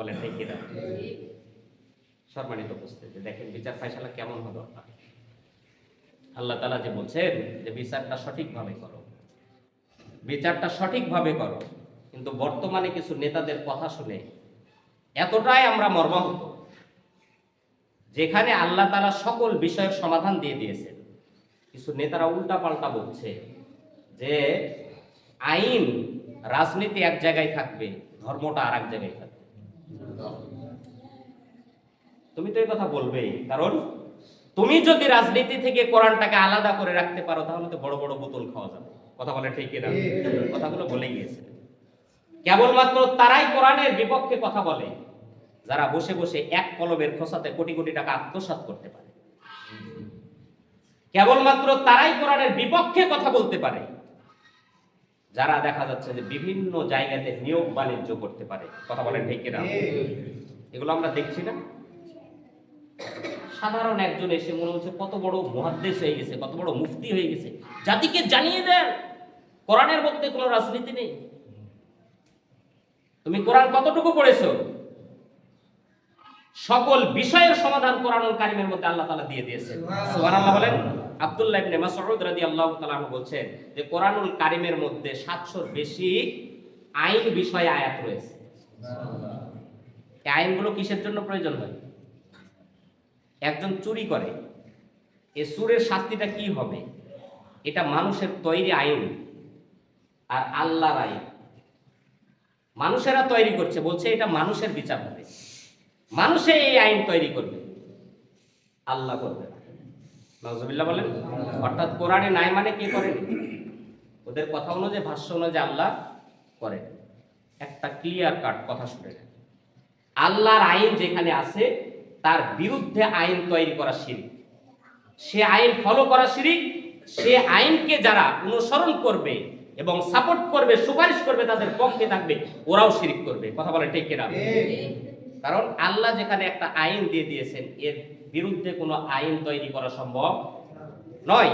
বলেন ঠিক কিনা সম্মানিত উপস্থিতি, দেখেন বিচার ফাইসালা কেমন আপনার আল্লাহ তালা যে বলছেন যে বিচারটা সঠিকভাবে করো। বিচারটা সঠিকভাবে করো, কিন্তু বর্তমানে কিছু নেতাদের কথা শুনে এতটাই আমরা মর্মাহত, যেখানে আল্লাহ তালা সকল বিষয়ের সমাধান দিয়ে দিয়েছেন। কিছু নেতারা উল্টা পাল্টা বলছে যে আইন, রাজনীতি এক জায়গায় থাকবে, ধর্মটা আর এক জায়গায় থাকবে। তুমি তো এই কথা বলবেই। কারণ তুমি যদি রাজনীতি থেকে কোরআনটাকে আলাদা করে রাখতে পারো, তাহলে তো বড় বড় বোতল খাওয়া যাবে। কথা বলে ঠিক না। কথাগুলো বলে গিয়েছে। কেবলমাত্র তারাই কোরআনের বিপক্ষে কথা বলে, যারা বসে বসে এক কলমের খোসাতে কোটি কোটি টাকা আত্মসাৎ করতে পারে। কেবলমাত্র তারাই কোরআনের বিপক্ষে কথা বলতে পারে, যারা দেখা যাচ্ছে যে বিভিন্ন জায়গাতে নিয়োগ বাণিজ্য করতে পারে। কথা বলেন ঠিক এগুলো আমরা দেখছি না। সাধারণ একজন এসে মনে হচ্ছে কত বড় মহাদ্দেশ হয়ে গেছে কত বড় মুফতি হয়ে গেছে। জাতিকে জানিয়ে দেন কোরআনের মধ্যে কোনো রাজনীতি নেই। তুমি কোরআন কতটুকু পড়েছো? সকল বিষয়ের সমাধান কোরআনুল কারিমের মধ্যে আল্লাহ তালা দিয়ে দিয়েছেন। সুবহানাল্লাহ। বলেন আব্দুল্লাহ ইবনে মাসউদ রাদিয়াল্লাহু তাআলা বলছেন যে কোরআনুল কারিমের মধ্যে 700 বেশি আইন বিষয়ে আয়াত রয়েছে। আইনগুলো কিসের জন্য প্রয়োজন হয়? একজন চুরি করে, এ সুরের শাস্তিটা কি হবে? এটা মানুষের তৈরি আইন আর আল্লাহর আইন। মানুষেরা তৈরি করছে, বলছে এটা মানুষের বিচার হবে। মানুষে এই আইন তৈরি করবে। আল্লাহ করবে না। নজরুল্লাহ বলেন, অর্থাৎ কোরআনে নাই মানে কে করেন? ওদের কথা অনুযায়ী, ভাষ্য অনুযায়ী আল্লাহ করেন। একটা ক্লিয়ার কাট কথা শুনে আল্লাহর আইন যেখানে আছে তার বিরুদ্ধে আইন তৈরি করা শিরিক। সে আইন ফলো করা শিরিক সে আইনকে যারা অনুসরণ করবে এবং সাপোর্ট করবে সুপারিশ করবে তাদের পক্ষে থাকবে ওরাও শিরিক করবে। কথা বলে ঠিক কিনা? কারণ আল্লাহ যেখানে একটা আইন দিয়ে দিয়েছেন এর বিরুদ্ধে কোনো আইন তৈরি করা সম্ভব নয়।